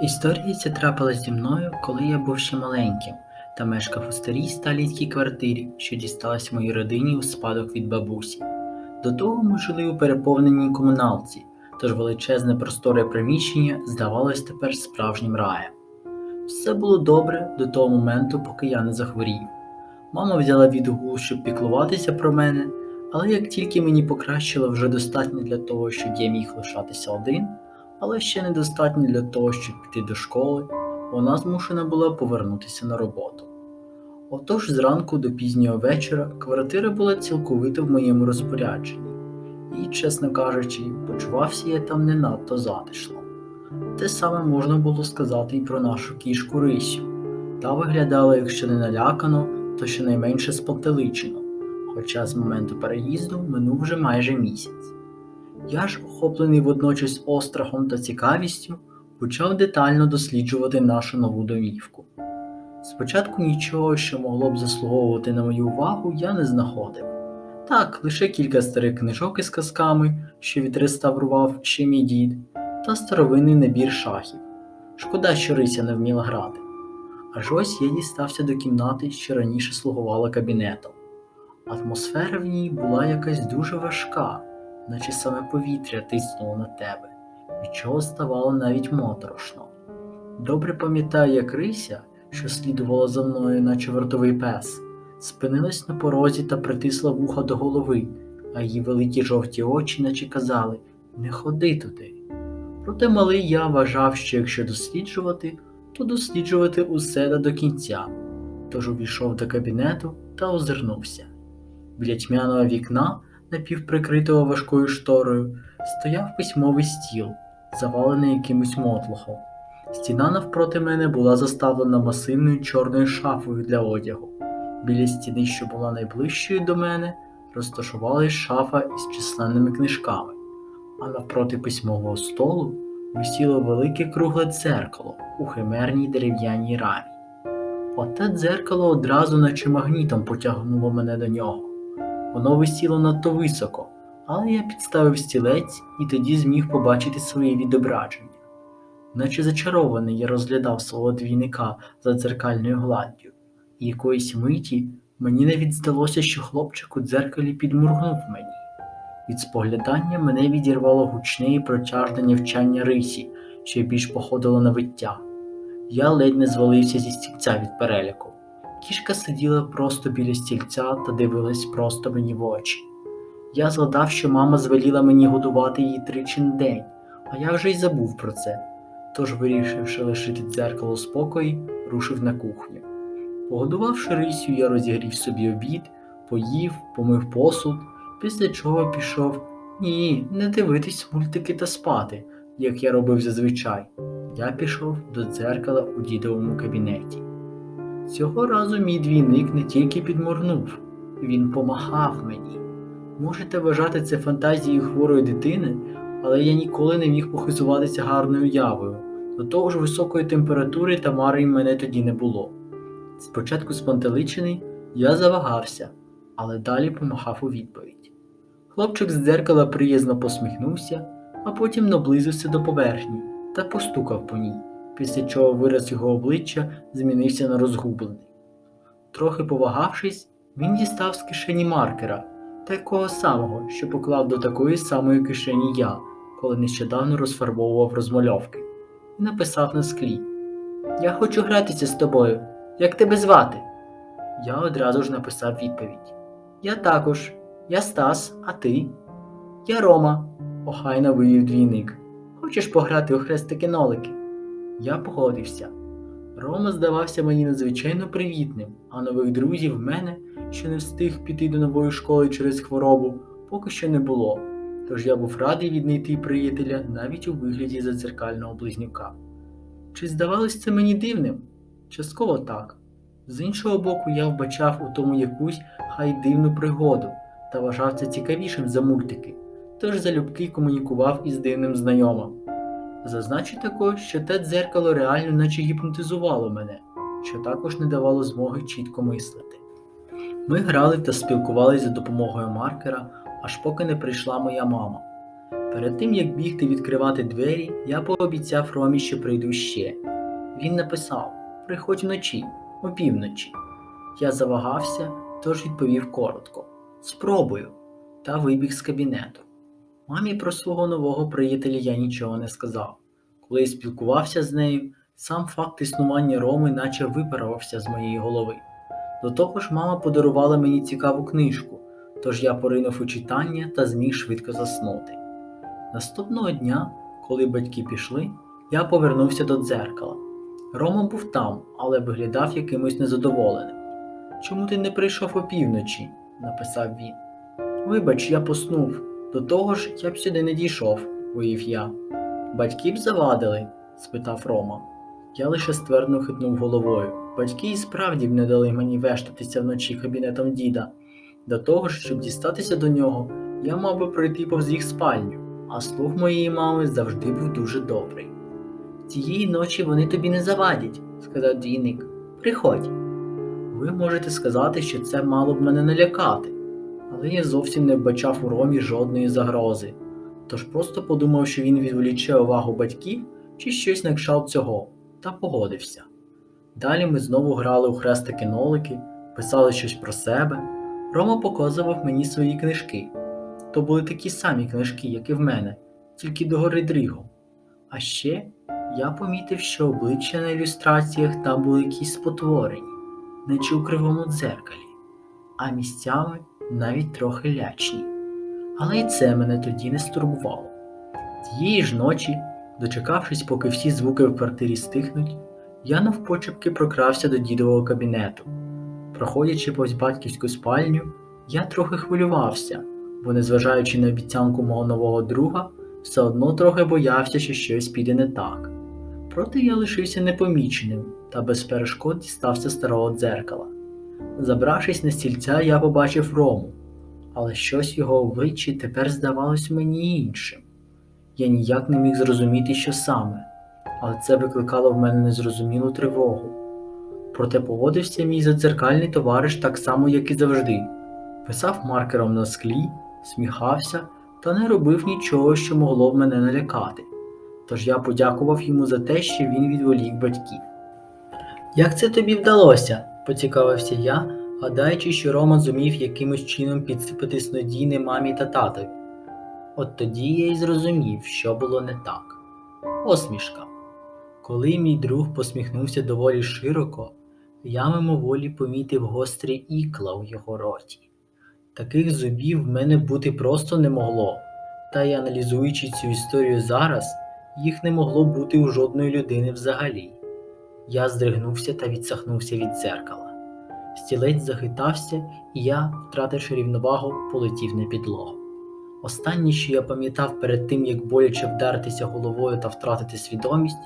Історія ця трапилась зі мною, коли я був ще маленьким та мешкав у старій сталінській квартирі, що дісталась моїй родині у спадок від бабусі. До того ми жили у переповненій комуналці, тож величезне просторе приміщення здавалось тепер справжнім раєм. Все було добре до того моменту, поки я не захворів. Мама взяла відгул, щоб піклуватися про мене, але як тільки мені покращило вже достатньо для того, щоб я міг лишатися один, але ще недостатньо для того, щоб піти до школи, вона змушена була повернутися на роботу. Отож зранку до пізнього вечора квартира була цілковито в моєму розпорядженні, і, чесно кажучи, почувався я там не надто затишно. Те саме можна було сказати і про нашу кішку Рисю. Та виглядала, якщо не налякано, то щонайменше спантеличено, хоча з моменту переїзду минув вже майже місяць. Я ж, охоплений водночас острахом та цікавістю, почав детально досліджувати нашу нову домівку. Спочатку нічого, що могло б заслуговувати на мою увагу, я не знаходив. Так, лише кілька старих книжок із казками, що відреставрував ще мій дід, та старовинний набір шахів. Шкода, що Рися не вміла грати. Аж ось я дістався до кімнати, що раніше слугувала кабінетом. Атмосфера в ній була якась дуже важка, наче саме повітря тиснуло на тебе, від чого ставало навіть моторошно. Добре пам'ятаю, як Рися, що слідувала за мною, наче вартовий пес, спинилась на порозі та притисла вуха до голови, а її великі жовті очі, наче казали Не ходи туди. Проте малий я вважав, що якщо досліджувати, то досліджувати усе до кінця, тож увійшов до кабінету та озирнувся. Біля тьмяного вікна, напівприкритого важкою шторою, стояв письмовий стіл, завалений якимось мотлохом. Стіна навпроти мене була заставлена масивною чорною шафою для одягу. Біля стіни, що була найближчою до мене, розташувалась шафа із численними книжками, а навпроти письмового столу висіло велике кругле дзеркало у химерній дерев'яній рамі. Оте дзеркало одразу, наче магнітом, потягнуло мене до нього. Воно висіло надто високо, але я підставив стілець і тоді зміг побачити своє відображення. Наче зачарований я розглядав свого двійника за дзеркальною гладдю, і якоїсь миті мені навіть здалося, що хлопчик у дзеркалі підморгнув мені. Від споглядання мене відірвало гучне і протяжне нявчання рисі, що більш походило на виття. Я ледь не звалився зі стільця від переляку. Кішка сиділа просто біля стільця та дивилась просто мені в очі. Я згадав, що мама звеліла мені годувати її тричі на день, а я вже й забув про це. Тож, вирішивши лишити дзеркало спокої, рушив на кухню. Погодувавши рисю, я розігрів собі обід, поїв, помив посуд, після чого пішов ні, не дивитись мультики та спати, як я робив зазвичай. Я пішов до дзеркала у дідовому кабінеті. Цього разу мій двійник не тільки підморгнув, він помахав мені. Можете вважати це фантазією хворої дитини, але я ніколи не міг похизуватися гарною явою. До того ж високої температури та мари мене тоді не було. Спочатку спантеличений, я завагався, але далі помахав у відповідь. Хлопчик з дзеркала приязно посміхнувся, а потім наблизився до поверхні та постукав по ній, після чого вираз його обличчя змінився на розгублений. Трохи повагавшись, він дістав з кишені маркера, такого самого, що поклав до такої самої кишені я, коли нещодавно розфарбовував розмальовки, і написав на склі: Я хочу гратися з тобою. Як тебе звати? Я одразу ж написав відповідь. Я також. Я Стас, а ти? Я Рома, охайно вивів двійник. Хочеш пограти у хрестики-нолики? Я погодився. Рома здавався мені надзвичайно привітним, а нових друзів в мене, що не встиг піти до нової школи через хворобу, поки що не було. Тож я був радий віднайти приятеля навіть у вигляді зазеркального близнюка. Чи здавалось це мені дивним? Частково так. З іншого боку, я вбачав у тому якусь хай дивну пригоду та вважав це цікавішим за мультики, тож залюбки комунікував із дивним знайомим. Зазначу також, що те дзеркало реально наче гіпнотизувало мене, що також не давало змоги чітко мислити. Ми грали та спілкувалися за допомогою маркера, аж поки не прийшла моя мама. Перед тим як бігти відкривати двері, я пообіцяв Ромі, що прийду ще. Він написав: Приходь вночі, опівночі. Я завагався, тож відповів коротко: Спробую, та вибіг з кабінету. Мамі про свого нового приятеля я нічого не сказав. Коли я спілкувався з нею, сам факт існування Роми наче випарувався з моєї голови. До того ж, мама подарувала мені цікаву книжку, тож я поринув у читання та зміг швидко заснути. Наступного дня, коли батьки пішли, я повернувся до дзеркала. Рома був там, але виглядав якимось незадоволеним. Чому ти не прийшов опівночі? написав він. Вибач, я поснув. До того ж, я б сюди не дійшов, виїв я. Батьки б завадили? спитав Рома. Я лише ствердно хитнув головою. Батьки і справді б не дали мені вештатися вночі кабінетом діда. До того ж, щоб дістатися до нього, я мав би пройти повз їх спальню, а слух моєї мами завжди був дуже добрий. Цієї ночі вони тобі не завадять, сказав двійник. Приходь. Ви можете сказати, що це мало б мене налякати, але я зовсім не вбачав у Ромі жодної загрози, тож просто подумав, що він відволіче увагу батьків чи щось на кшталт цього, та погодився. Далі ми знову грали у хрестики-нолики, писали щось про себе. Рома показував мені свої книжки. То були такі самі книжки, як і в мене, тільки догори дрігом. А ще я помітив, що обличчя на ілюстраціях там були якісь спотворені, наче у кривому дзеркалі, а місцями навіть трохи лячні. Але й це мене тоді не стурбувало. Тієї ж ночі, дочекавшись, поки всі звуки в квартирі стихнуть, я навпочепки прокрався до дідового кабінету. Проходячи повз батьківську спальню, я трохи хвилювався, бо, незважаючи на обіцянку мого нового друга, все одно трохи боявся, що щось піде не так. Проте я лишився непоміченим та без перешкод дістався старого дзеркала. Забравшись на стільця, я побачив Рому, але щось його обличчі тепер здавалось мені іншим. Я ніяк не міг зрозуміти, що саме, але це викликало в мене незрозумілу тривогу. Проте поводився мій задзеркальний товариш так само, як і завжди, писав маркером на склі, сміхався та не робив нічого, що могло б мене налякати. Тож я подякував йому за те, що він відволік батьків. Як це тобі вдалося? Поцікавився я, гадаючи, що Рома зумів якимось чином підсипати снодійне мамі та татові. От тоді я й зрозумів, що було не так. Посмішка. Коли мій друг посміхнувся доволі широко, я мимоволі помітив гострі ікла в його роті. Таких зубів в мене бути просто не могло, та й аналізуючи цю історію зараз, їх не могло бути у жодної людини взагалі. Я здригнувся та відсахнувся від дзеркала. Стілець захитався, і я, втративши рівновагу, полетів на підлогу. Останнє, що я пам'ятав перед тим, як боляче вдаритися головою та втратити свідомість,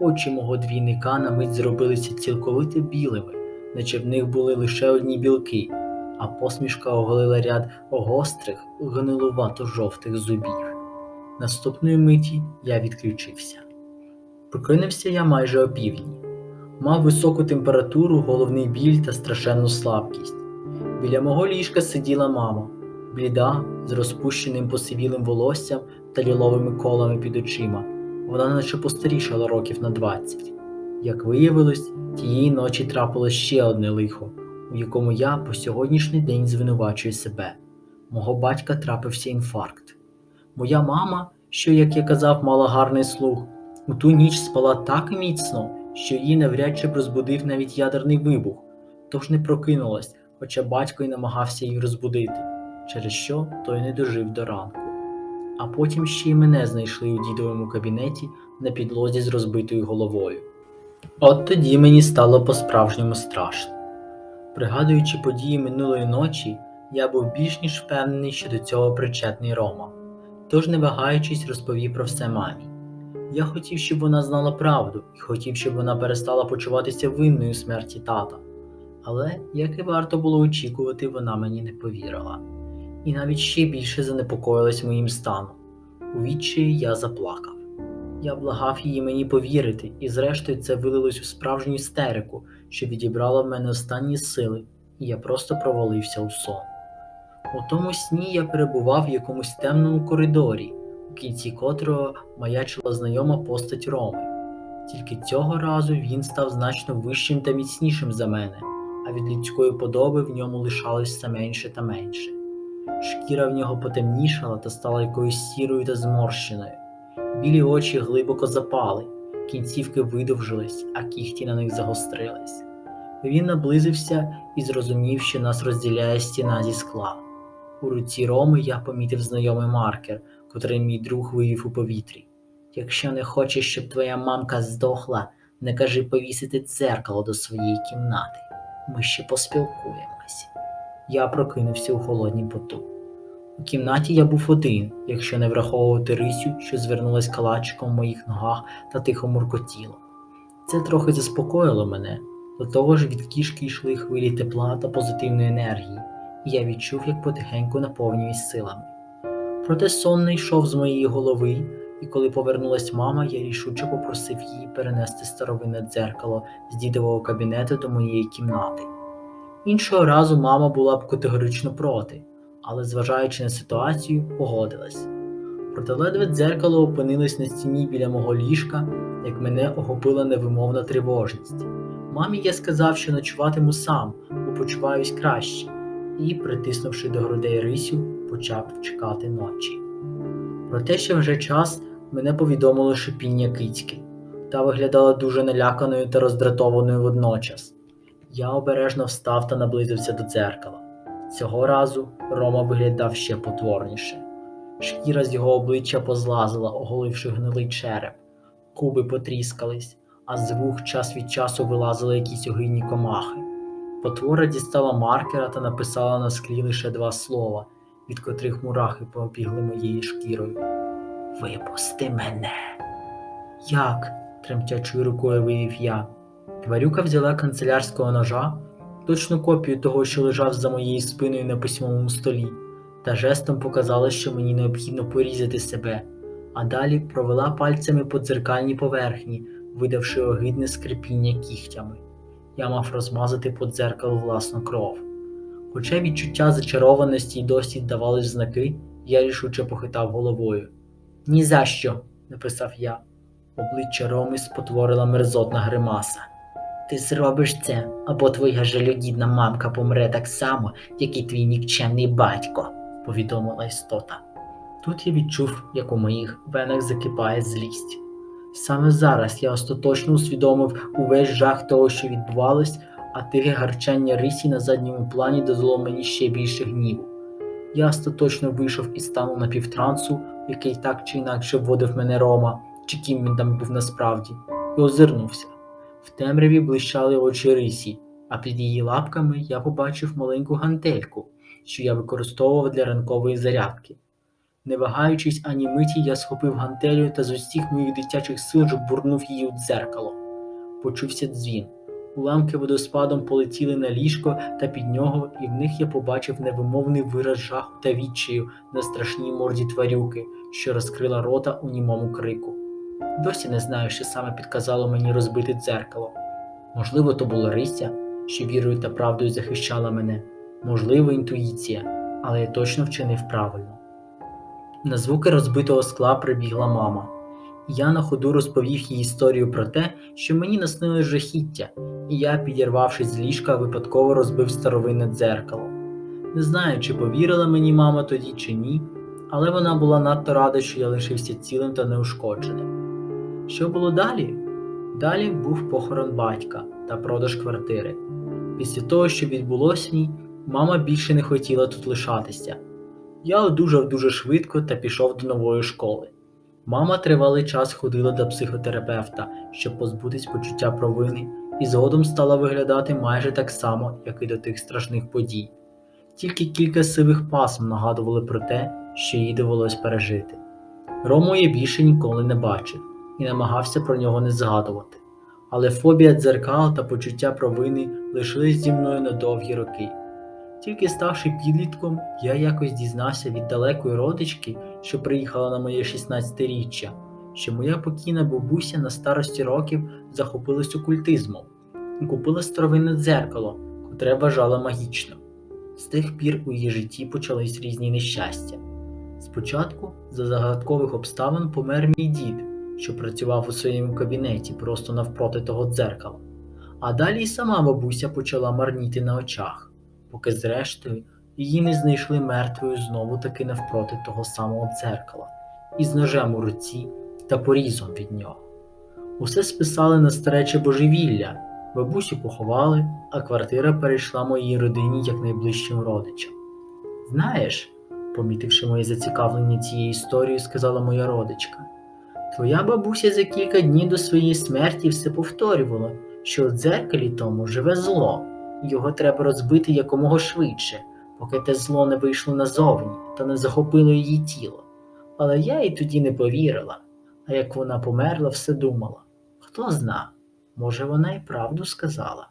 очі мого двійника на мить зробилися цілковито білими, наче в них були лише одні білки, а посмішка оголила ряд гострих, гнилувато жовтих зубів. Наступної миті я відключився. Прокинувся я майже опівдні. Мав високу температуру, головний біль та страшенну слабкість. Біля мого ліжка сиділа мама, бліда, з розпущеним посивілим волоссям та ліловими колами під очима. Вона наче постарішала років на двадцять. Як виявилось, тієї ночі трапилось ще одне лихо, у якому я по сьогоднішній день звинувачую себе. Мого батька трапився інфаркт. Моя мама, що, як я казав, мала гарний слух, у ту ніч спала так міцно, що її навряд чи б розбудив навіть ядерний вибух, тож не прокинулась, хоча батько й намагався її розбудити, через що той не дожив до ранку. А потім ще й мене знайшли у дідовому кабінеті на підлозі з розбитою головою. От тоді мені стало по-справжньому страшно. Пригадуючи події минулої ночі, я був більш ніж впевнений, що до цього причетний Рома, тож, не вагаючись, розповів про все мамі. Я хотів, щоб вона знала правду, і хотів, щоб вона перестала почуватися винною смерті тата. Але, як і варто було очікувати, вона мені не повірила, і навіть ще більше занепокоїлась моїм станом. У відчаї я заплакав. Я благав її мені повірити, і зрештою це вилилось у справжню істерику, що відібрала в мене останні сили, і я просто провалився у сон. У тому сні я перебував в якомусь темному коридорі, у кінці котрого маячила знайома постать Роми. Тільки цього разу він став значно вищим та міцнішим за мене, а від людської подоби в ньому лишалось все менше та менше. Шкіра в нього потемнішала та стала якоюсь сірою та зморщеною. Білі очі глибоко запали, кінцівки видовжились, а кігті на них загострились. Він наблизився і зрозумів, що нас розділяє стіна зі скла. У руці Роми я помітив знайомий маркер, котрий мій друг вивів у повітрі. Якщо не хочеш, щоб твоя мамка здохла, не кажи повісити дзеркало до своєї кімнати. Ми ще поспілкуємось. Я прокинувся у холодній поту. У кімнаті я був один, якщо не враховувати рисю, що звернулась калачиком в моїх ногах та тихо муркотіло. Це трохи заспокоїло мене, до того ж від кішки йшли хвилі тепла та позитивної енергії, і я відчув, як потихеньку наповнююсь силами. Проте сон не йшов з моєї голови, і коли повернулась мама, я рішуче попросив її перенести старовинне дзеркало з дідового кабінету до моєї кімнати. Іншого разу мама була б категорично проти, але, зважаючи на ситуацію, погодилась. Проте ледве дзеркало опинилось на стіні біля мого ліжка, як мене охопила невимовна тривожність. Мамі я сказав, що ночуватиму сам, бо почуваюсь краще, і, притиснувши до грудей рисю, почав чекати ночі. Проте ще вже час мене повідомило шипіння кицьки, та виглядала дуже наляканою та роздратованою водночас. Я обережно встав та наблизився до дзеркала. Цього разу Рома виглядав ще потворніше. Шкіра з його обличчя позлазила, оголивши гнилий череп, куби потріскались, а з вух час від часу вилазили якісь огидні комахи. Потвора дістала маркера та написала на склі лише два слова, від котрих мурахи побігли моєю шкірою. Випусти мене. Як? тремтячою рукою вивів я. Тварюка взяла канцелярського ножа, точну копію того, що лежав за моєю спиною на письмовому столі, та жестом показала, що мені необхідно порізати себе, а далі провела пальцями по дзеркальній поверхні, видавши огидне скрипіння кігтями. Я мав розмазати по дзеркалу власну кров. Хоча відчуття зачарованості й досі давали знаки, я рішуче похитав головою. «Ні за що!» – написав я. Обличчя Роми спотворила мерзотна гримаса. Ти зробиш це, або твоя жалюгідна мамка помре так само, як і твій нікчемний батько, повідомила істота. Тут я відчув, як у моїх венах закипає злість. Саме зараз я остаточно усвідомив увесь жах того, що відбувалось, а тихе гарчання рисі на задньому плані додало мені ще більше гніву. Я остаточно вийшов із стану напівтрансу, який так чи інакше вводив мене Рома, чи ким він там був насправді, і озирнувся. В темряві блищали очі рисі, а під її лапками я побачив маленьку гантельку, що я використовував для ранкової зарядки. Не вагаючись ані миті, я схопив гантелю та з усіх моїх дитячих сил жбурнув її у дзеркало. Почувся дзвін. Уламки водоспадом полетіли на ліжко та під нього, і в них я побачив невимовний вираз жаху та відчаю на страшній морді тварюки, що розкрила рота у німому крику. Досі не знаю, що саме підказало мені розбити дзеркало. Можливо, то була Рися, що вірою та правдою захищала мене, можливо, інтуїція, але я точно вчинив правильно. На звуки розбитого скла прибігла мама, я на ходу розповів їй історію про те, що мені наснили жахіття, і я, підірвавшись з ліжка, випадково розбив старовинне дзеркало. Не знаю, чи повірила мені мама тоді, чи ні, але вона була надто рада, що я лишився цілим та неушкодженим. Що було далі? Далі був похорон батька та продаж квартири. Після того, що відбулося в ній, мама більше не хотіла тут лишатися. Я одужав дуже швидко та пішов до нової школи. Мама тривалий час ходила до психотерапевта, щоб позбутись почуття провини, і згодом стала виглядати майже так само, як і до тих страшних подій. Тільки кілька сивих пасм нагадували про те, що їй довелось пережити. Рому я більше ніколи не бачив і намагався про нього не згадувати, але фобія дзеркал та почуття провини лишились зі мною на довгі роки. Тільки ставши підлітком, я якось дізнався від далекої родички, що приїхала на моє 16-річчя, що моя покійна бабуся на старості років захопилась окультизмом і купила старовинне дзеркало, котре вважала магічним. З тих пір у її житті почались різні нещастя. Спочатку, за загадкових обставин, помер мій дід, що працював у своєму кабінеті просто навпроти того дзеркала. А далі й сама бабуся почала марніти на очах, поки зрештою її не знайшли мертвою знову таки навпроти того самого дзеркала, із ножем у руці та порізом від нього. Усе списали на старече божевілля, бабусю поховали, а квартира перейшла моїй родині як найближчим родичам. Знаєш, помітивши моє зацікавлення цією історією, сказала моя родичка. Твоя бабуся за кілька днів до своєї смерті все повторювала, що у дзеркалі тому живе зло, його треба розбити якомога швидше, поки те зло не вийшло назовні та не захопило її тіло. Але я їй тоді не повірила, а як вона померла, все думала. Хто зна, може, вона й правду сказала.